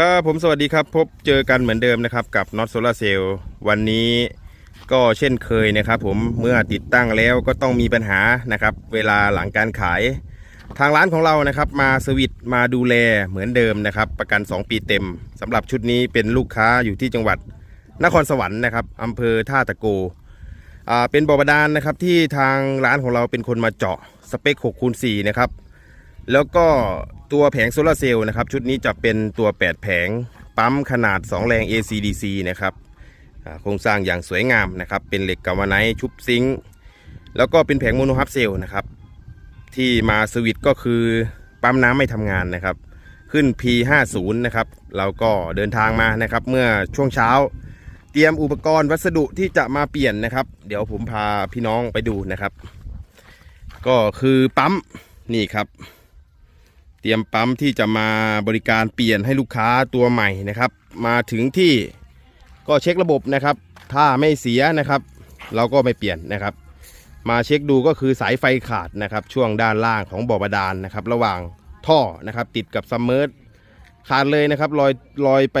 ครับผมสวัสดีครับ พบเจอกันเหมือนเดิมนะครับ กับน็อตโซลาเซลล์วันนี้ก็เช่นเคยนะครับ ผมเมื่อติดตั้งแล้วก็ต้องมีปัญหานะครับ เวลาหลังการขาย ทางร้านของเรานะครับ มาสวิตมาดูแลเหมือนเดิมนะครับ ประกัน 2 ปีเต็มสำหรับชุดนี้เป็นลูกค้าอยู่ที่จังหวัด นครสวรรค์นะครับอำเภอท่าตะโกอ่าเป็นบ่อบาดาลนะครับที่ทางร้านของเราเป็นคนมาเจาะสเปค6คูณ4นะครับ แล้วก็ตัวแผงโซลาร์เซลล์นะครับชุดนี้จะเป็นตัว 8 แผงปั๊มขนาด 2 แรง ACDC นะครับโครงสร้างอย่างสวยงามนะครับเป็นเหล็กกาวไนท์ชุบซิงค์แล้วก็เป็นแผงโมโนฮับเซลล์นะครับที่มาสวิตช์ก็คือปั๊มน้ำไม่ทำงานนะครับ ขึ้น P50 นะครับเราก็เดินทางมานะครับเมื่อช่วงเช้า เตรียมอุปกรณ์วัสดุที่จะมาเปลี่ยนนะครับ เดี๋ยวผมพาพี่น้องไปดูนะครับ ก็คือปั๊มนี่ครับ เตรียมปั๊มที่จะมาบริการเปลี่ยนให้ลูกค้าตัวใหม่นะครับ มาถึงที่ก็เช็คระบบนะครับ ถ้าไม่เสียนะครับ เราก็ไม่เปลี่ยนนะครับ มาเช็คดูก็คือสายไฟขาดนะครับ ช่วงด้านล่างของบ่อบาดาลนะครับ ระหว่างท่อนะครับ ติดกับซัมเมอร์ขาดเลยนะครับลอยลอยไป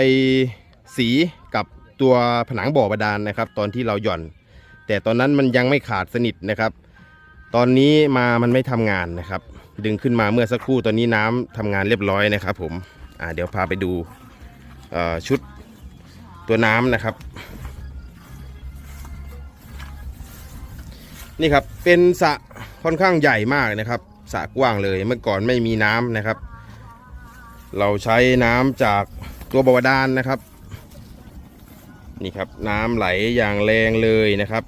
สีกับตัวผนังบ่อบาดาลนะครับ ตอนที่เราหย่อน แต่ตอนนั้นมันยังไม่ขาดสนิทนะครับ ตอนนี้มามันไม่ทำงานนะครับ ดึงขึ้นมาเมื่อสักครู่ตอนนี้น้ำทำงานเรียบร้อยนะครับ ผมอ่าเดี๋ยวพาไปดูชุดตัวน้ำนะครับ นี่ครับเป็นสระค่อนข้างใหญ่มากนะครับสระกว้างเลยเมื่อก่อนไม่มีน้ำนะครับ เราใช้น้ำจากตัวบาดาลนะครับ นี่ครับน้ำไหลอย่างแรงเลยนะครับ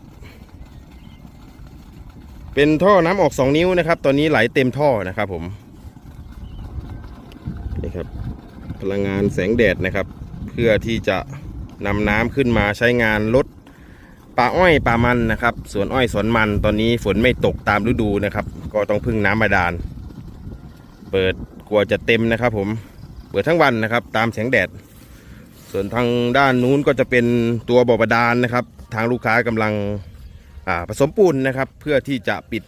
เป็นท่อน้ำออก2นิ้วนะครับ ตอนนี้ไหลเต็มท่อนะครับผมนี่ครับพลังงานแสงแดดนะครับ เพื่อที่จะนำน้ำขึ้นมาใช้งานลดป่าอ้อยป่ามันนะครับสวนอ้อยสวนมันตอนนี้ฝนไม่ตกตามฤดูนะครับ ก็ต้องพึ่งน้ำบาดาล เปิดกลัวจะเต็มนะครับ ผมเปิดทั้งวันนะครับ ตามแสงแดด ส่วนทางด้านนู้นก็จะเป็นตัวบ่อบาดาลนะครับ ทางลูกค้ากำลัง ผสมปูนนะครับ เพื่อที่จะปิด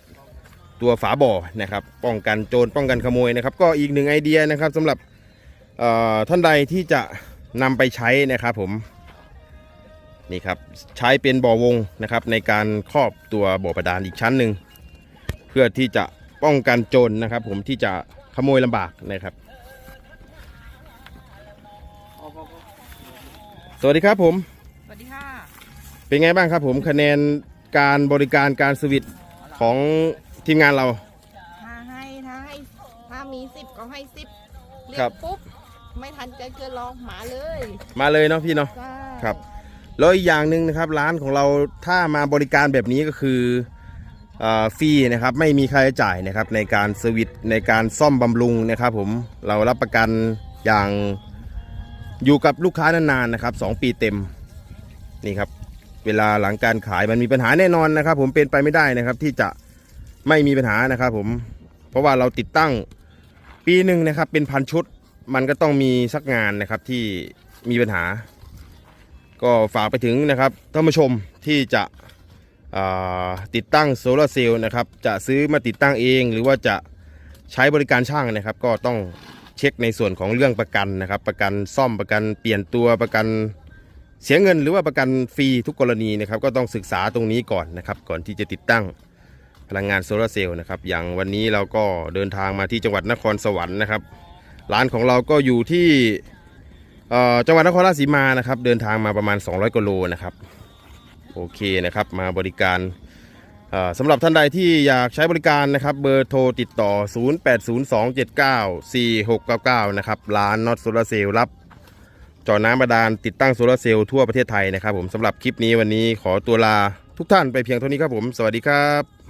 ตัวฝาบ่อนะครับ ป้องกันโจรป้องกันขโมยนะครับ ก็อีกหนึ่งไอเดียนะครับสำหรับเอ่อท่านใดที่จะนำไปใช้นะครับผมนี่ครับใช้เป็นบ่อวงนะครับ ในการครอบตัวบ่อประดานอีกชั้นหนึ่งเพื่อที่จะป้องกันโจรนะครับ ผมที่จะขโมยลำบากนะครับ สวัสดีครับผม สวัสดีค่ะ เป็นไงบ้างครับผมคะแนน การบริการการสวิตช์ของทีมงานเรา ถ้าให้ถ้าให้ถ้ามีสิบก็ให้สิบเรียครับ กปุ๊บ ไม่ทันใจเกินรองหมาเลยมาเลยเนาะพี่เนาะใช่ครับแล้วอีกอย่างหนึ่งนะครับร้านของเราถ้ามาบริการแบบนี้ก็คือเอ่อฟรีนะครับไม่มีค่าใช้จ่ายนะครับในการสวิตช์ในการซ่อมบำรุงนะครับผมเรารับประกันอย่างอยู่กับลูกค้านานๆนะครับสองปีเต็มนี่ครับ เวลาหลังการขายมันมีปัญหาแน่นอนนะครับ ผมเป็นไปไม่ได้นะครับ ที่จะไม่มีปัญหานะครับ ผมเพราะว่าเราติดตั้งปีหนึ่งนะครับ เป็นพันชุด มันก็ต้องมีสักงานนะครับที่มีปัญหา ก็ฝากไปถึงนะครับท่านผู้ชมที่จะติดตั้งโซลาร์เซลล์นะครับจะซื้อมาติดตั้งเอง หรือว่าจะใช้บริการช่างนะครับ ก็ต้องเช็คในส่วนของเรื่องประกันนะครับ ประกันซ่อมประกันเปลี่ยนตัวประกัน เสียเงินหรือว่าประกันฟรีทุกกรณีนะครับก็ต้องศึกษาตรงนี้ก่อนนะครับก่อนที่จะติดตั้งพลังงานโซลาร์เซลล์นะครับอย่างวันนี้เราก็เดินทางมาที่จังหวัดนครสวรรค์นะครับร้านของเราก็อยู่ที่จังหวัดนครราชสีมานะครับเดินทางมาประมาณ 200กิโลนะครับโอเคนะครับมาบริการสำหรับท่านใดที่อยากใช้บริการนะครับเบอร์โทรติดต่อ 0802794699 นะครับร้านน็อตโซลาเซลล์รับ เจอน้ำบาดาลติดตั้งโซลาเซลล์ทั่วประเทศไทยนะครับผมสำหรับคลิปนี้วันนี้ขอตัวลาทุกท่านไปเพียงเท่านี้ครับผม สวัสดีครับ